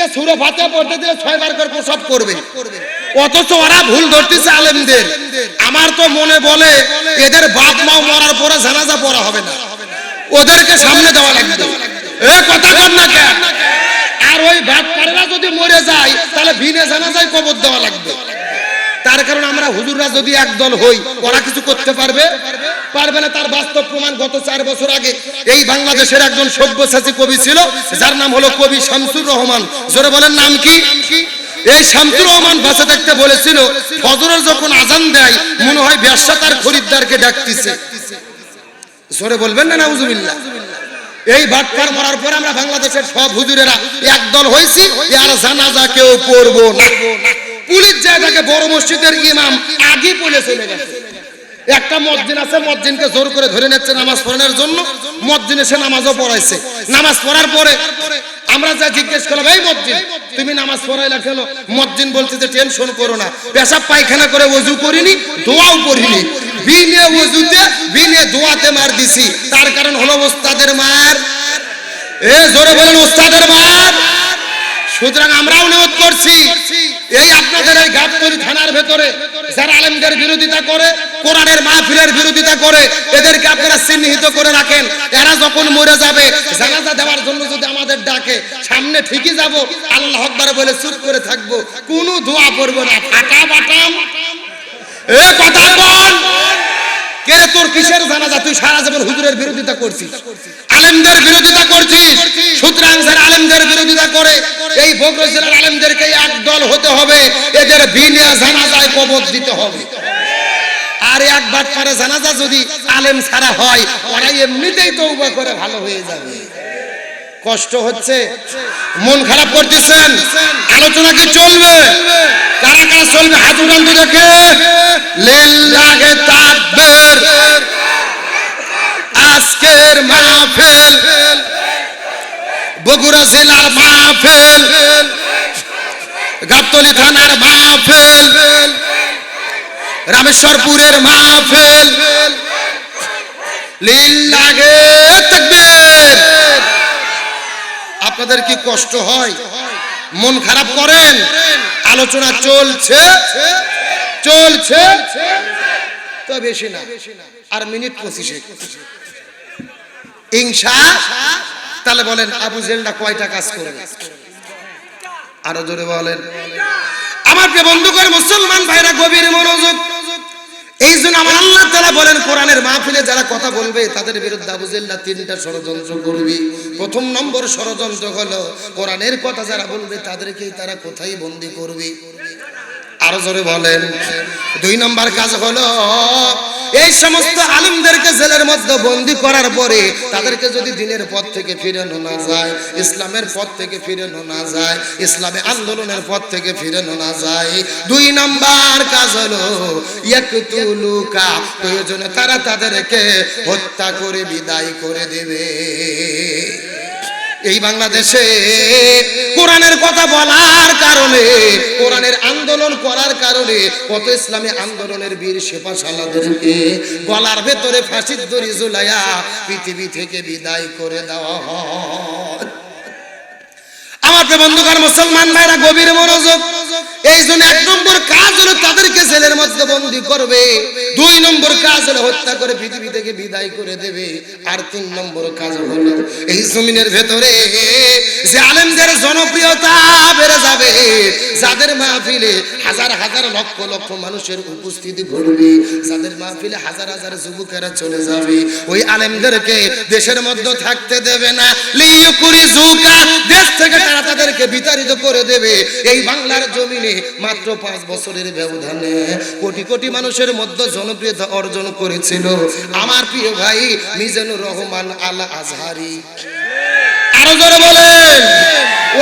এদেরকে সুরে ফাতে পড়তে দিলে ছয়বার করে প্রসব করবে। অথচ ওরা ভুল ধরতেছে আলেমদের। আমার তো মনে বলে এদের বাপ মাও মরার পরে জানাজা পড়া হবে না। ওদেরকে সামনে দেওয়া লাগবে। এ কথা কর না কেন আর ওই ভাত পারে যদি মরে যায় তাহলে ভিনে জানাজায় কবর দেওয়া লাগবে। তার কারণ আমরা হুজুররা যদি একদল হই, ওরা কিছু করতে পারবে? পারবে না, তার বাস্তব প্রমাণ গত চার বছর আগে। এই বাংলাদেশের একজন সব্যসাচী কবি ছিল, যার নাম হলো কবি শামসুর রহমান। জোরে বলেন, নাম কি? এই শামসুর রহমান ভাষা দেখতে বলেছিল, ফজরের যখন আজান দেয়, মনে হয় ব্যবসা তার খরিদ্দারকে ডাকতেছে। জোরে বলবেন না, নাউজুবিল্লাহ। এই বাটপার মরার পরে আমরা বাংলাদেশের সব হুজুরেরা একদল হয়েছি আর জানাজা কেউ পড়ব না। পুলিশ যায় তাকে বড় মসজিদের ইমাম আগে পড়ে চলে গেছে। একটা মসজিদ আছে, মসজিদকে জোর করে ধরে নিচ্ছে নামাজ পড়ানোর জন্য। মসজিদ এসে নামাজও পড়াইছে। নামাজ পড়ার পরে আমরা যা জিজ্ঞেস করলাম, এই মসজিদ, তুমি নামাজ পড়াইলা কেন? মসজিদ বলছে যে, টেনশন করো না। পেশাব পায়খানা করে ওযু করিনি, দোয়াও করিনি। বিনে ওযুতে, বিনে দোয়াতে মার দিছি। তার কারণ হলো ওস্তাদের মার। এ জোরে বলেন, ওস্তাদের মার। সুতরাং আমরাও নিয়োগ করছি। এই আপনাদের এই গাবতলি থানার ভেতরে যারা আলেমদের বিরোধিতা করে, কোরআনের মাহফিলের বিরোধিতা করে, এদেরকে আপনারা চিহ্নিত করে রাখেন। এরা যখন মরে যাবে, জানাজা দেওয়ার জন্য যদি আমাদের ডাকে, সামনে ঠিকই যাব, আল্লাহ আকবার বলে চুপ করে থাকব। কোনো দোয়া পড়ব না। ফাটা বাটাম। এ কথা বল কে তোর কিসের জানাজা? তুই সারা জীবন হুজুরের বিরোধিতা করছিস। আলেমদের বিরোধিতা করছিস। সুতরাং যারা আলেমদের বিরোধিতা করে, এই বগুড়া আলেমদেরকে একদল হতে হবে, এদের বিনা জানাজায় কবর দিতে হবে। আর একবার পরে জানাজা যদি আলেম ছাড়া হয় ওরা এমনিতেই তৌবা করে ভালো হয়ে যাবে। কষ্ট হচ্ছে, মন খারাপ করতেছেন, আলোচনা কি চলবে? কারা কারা চলবে? হাত উঠান তো দেখে। লিল্লাহে তাকবীর। আজকের মাহফিল, বগুড়া জেলার মাহফিল। গাবতলী থানার মাহফিল। রামেশ্বরপুরের মাহফিল। লিল্লাহে তাকবীর। আপনাদের কি কষ্ট হয়? মন খারাপ করেন? আলোচনা চলছে? চলছে? তো বেশি না। আর মিনিট পঁচিশে। ইংসা? তাহলে বলেন আবু জেলটা কয়টা কাজ করবে? আরও জোরে বলেন। প্রিয় বন্ধু করে মুসলমান ভাইরা গভীর মনোযোগ। এই জন্য আমার আল্লাহ তালা বলেন, কোরআনের মাহফিলে যারা কথা বলবে, তাদের বিরুদ্ধে আবু জেল্লা তিনটা ষড়যন্ত্র করবি। প্রথম নম্বর ষড়যন্ত্র হলো, কোরআনের কথা যারা বলবে, তাদেরকেই তারা কোথায় বন্দি করবে? আরও জোরে বলেন। দুই নম্বর কাজ হলো এই সমস্ত আলিমদেরকে জেলের মধ্যে বন্দি করার পরে তাদেরকে যদি দিনের পথ থেকে ফিরানো না যায়, ইসলামের পথ থেকে ফিরানো না যায়, ইসলামে আন্দোলনের পথ থেকে ফিরানো না যায়, দুই নম্বর কাজ হলো ইয়াকতুলুকা, প্রয়োজনে তারা তাদেরকে হত্যা করে, বিদায় করে দেবে। এই বাংলাদেশে কোরআনের কথা বলার কারণে, কোরআনের আন্দোলন করার কারণে, কত ইসলামী আন্দোলনের বীর সেপাশালাদেরকে গলার ভেতরে ফাঁসির দড়ি ঝুলাইয়া পৃথিবী থেকে বিদায় করে দেওয়া হয়। আমার বন্ধুকার মুসলমান ভাইরা, গভীর মনোযোগ। এই জন্য এক নম্বর কাজ হলো তাদেরকে জেলের মধ্যে বন্দি করবে। দুই নম্বর কাজ হলো হত্যা করে পৃথিবী থেকে বিদায় করে দেবে। আর তিন নম্বর কাজ হলো এই জমিনের ভেতরে যে আলেমদের জনপ্রিয়তা বেড়ে যাবে, যাদের মাহফিলে হাজার হাজার লক্ষ লক্ষ মানুষের উপস্থিতি ঘটবে, যাদের মাহফিলে হাজার হাজার যুবকেরা চলে যাবে, ওই আলেমদেরকে দেশের মধ্যে থাকতে দেবে না। লিয়ুকুরি জুকা দেশ থেকে তারা তাদেরকে বিতাড়িত করে দেবে। এই বাংলার জমিনে মাত্র পাঁচ বছরের ব্যবধানে কোটি কোটি মানুষের মধ্যে জনপ্রিয়তা অর্জন করেছিল। আমার প্রিয় ভাই মিজানুর রহমান আল আজহারি আরও জোরে বলেন।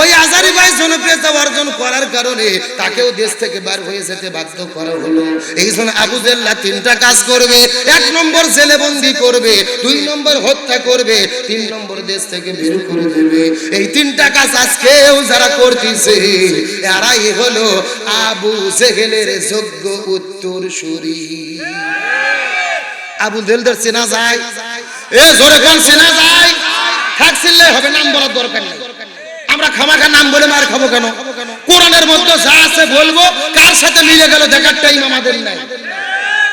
ওই আজারি ভাই জনপ্রিয়তা অর্জন করার কারণে তাকেও দেশ থেকে বার হয়ে যেতে বাধ্য করা হলো। এই জন্য আবু তিনটা কাজ করবে, এক নম্বর জেলে বন্দি করবে, দুই নম্বর হত্যা করবে, তিন নম্বর দেশ থেকে বের করে দেবে। এই তিনটা কাজ আজকেও যারা করতেছে, এরাই হলো আবু জেহেলের যোগ্য উত্তর সুরি আবু জেলদের চেনা যায়? এ জোরে কোন চেনা যায়? থাকছিলে হবে নাম বলার দরকার নেই। আমরা খামাখা নাম বলে মার খাব কেন? কোরআনের মধ্যে যা আছে বলব, কার সাথে মিলে গেল দেখার টাইম আমাদের নাই।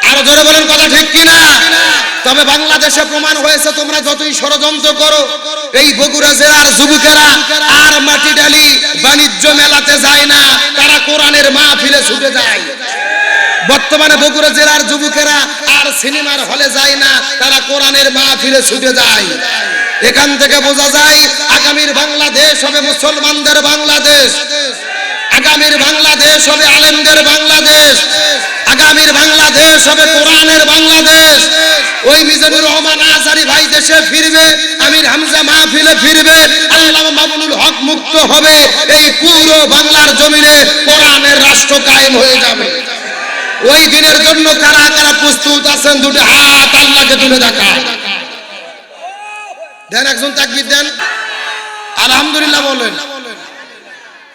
আরও জোরে বলেন কথা ঠিক কিনা? তবে বাংলাদেশে প্রমাণ হয়েছে, তোমরা যতই ষড়যন্ত্র করো, এই বগুড়া জেলার যুবকেরা আর মাটি ডালি বাণিজ্য মেলাতে যায় না, তারা কোরআনের মাহফিলে ছুটে যায়। বর্তমানে বগুড়া জেলার যুবকেরা আর সিনেমার হলে যায় না, তারা কোরআনের মাহফিলে ছুটে যায়। এখান থেকে বোঝা যায়, আগামীর বাংলাদেশ হবে মুসলমানদের বাংলাদেশ। আগামীর বাংলাদেশ হবে আলেমদের বাংলাদেশ। আগামীর বাংলাদেশ হবে কোরআনের বাংলাদেশ। ওই মিজানুর রহমান আজারি ভাই দেশে ফিরবে, আমির হামজা মাহফিলে ফিরবে, আল্লামা মামুনুল হক মুক্ত হবে, এই পুরো বাংলার জমিনে কোরআনের রাষ্ট্র কায়েম হয়ে যাবে। ওই দিনের জন্য কারা কারা প্রস্তুত আছেন, দুটো হাত আল্লাহকে তুলে দেখা। দেন, একজন তাকবির দেন। আলহামদুলিল্লাহ বলেন।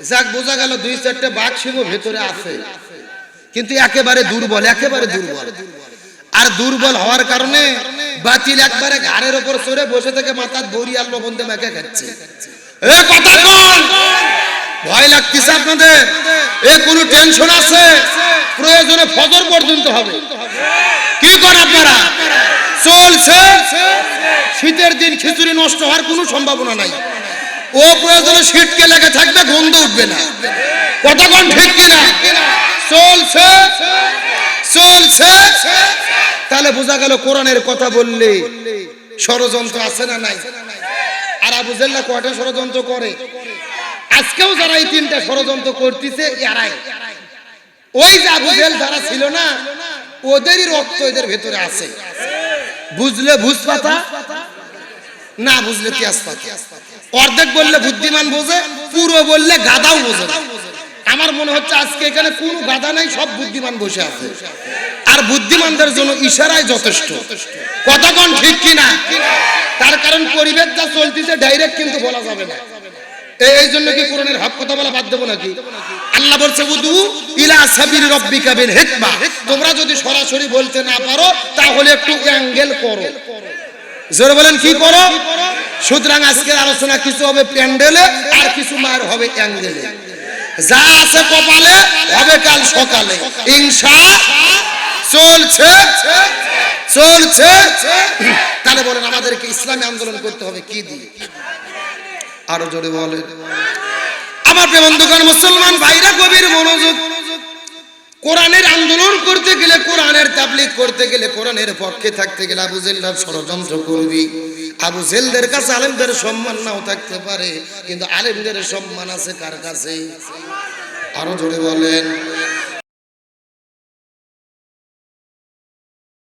যাক, বোঝা গেল দুই চারটে বাঘ সিংহ ভেতরে আছে। কিন্তু একেবারে দুর্বল একেবারে দুর্বল। আর দুর্বল হওয়ার কারণে বাতিল একবারে ঘাড়ের ওপর চড়ে বসে থেকে মাথার বড়ি আর দিয়ে মেখে খাচ্ছে। এ কথা কোন! ভয় লাগতেছে আপনাদের? এ কোনো টেনশন আছে? প্রয়োজনে ফজর পর্যন্ত হবে। কি করে আপনারা? চলছে। শীতের দিন খিচুড়ি নষ্ট হওয়ার কোনো সম্ভাবনা নাই। ও প্রয়োজনে শীতকে লেগে থাকবে, গন্ধ উঠবে না। কতক্ষণ ঠিক কিনা? চলছে? চলছে? তাহলে বোঝা গেল কোরআনের কথা বললে ষড়যন্ত্র আছে না নাই? আর আবু জেল্লা কয়টা ষড়যন্ত্র করে? আজকেও যারা এই তিনটা ষড়যন্ত্র করতেছে, এরাই। ওই যে আবু জেল যারা ছিল না, ওদেরই রক্ত এদের ভেতরে আছে। বুঝলে ভুজ পাতা না বুঝলে পেঁয়াজ পাতা। অর্ধেক বললে বুদ্ধিমান বোঝে, পুরো বললে গাদাও বোঝে আমার মনে হচ্ছে আজকে এখানে কোনো গাদা নাই, সব বুদ্ধিমান বসে আছে। আর বুদ্ধিমানদের জন্য ইশারাই যথেষ্ট। কতক্ষণ ঠিক কিনা? তার কারণ পরিবেশ যা চলতেছে ডাইরেক্ট কিন্তু বলা যাবে না। এই জন্য কি কোরআনের হক কথা বলা বাদ দেবো নাকি? আল্লাহ বলছে, উদু ইলা সাবির রব্বিকা বিল হিকমা। তোমরা যদি সরাসরি বলতে না পারো, তাহলে একটু অ্যাঙ্গেল করো। জোরে বলেন, কি করো? সুতরাং আজকের আলোচনা কিছু হবে প্যান্ডেলে আর কিছু মার হবে অ্যাঙ্গেলে। যা আছে কপালে হবে কাল সকালে। ইনশা চলছে চলছে। তাহলে বলেন, আমাদেরকে ইসলামী আন্দোলন করতে হবে কি দিয়ে? আরও জোরে বলেন। আমার প্রেমন্দুকার মুসলমান ভাইরা গভীর মনোযোগ কোরআনের আন্দোলন করতে গেলে কোরআনের তাবলিক করতে গেলে কোরআনের পক্ষে থাকতে গেলে আবু জেল্লার ষড়যন্ত্র করবি। আবু জেলদের কাছে আলেমদের সম্মান নাও থাকতে পারে, কিন্তু আলেমদের সম্মান আছে কার কাছে? আরও জোরে বলেন।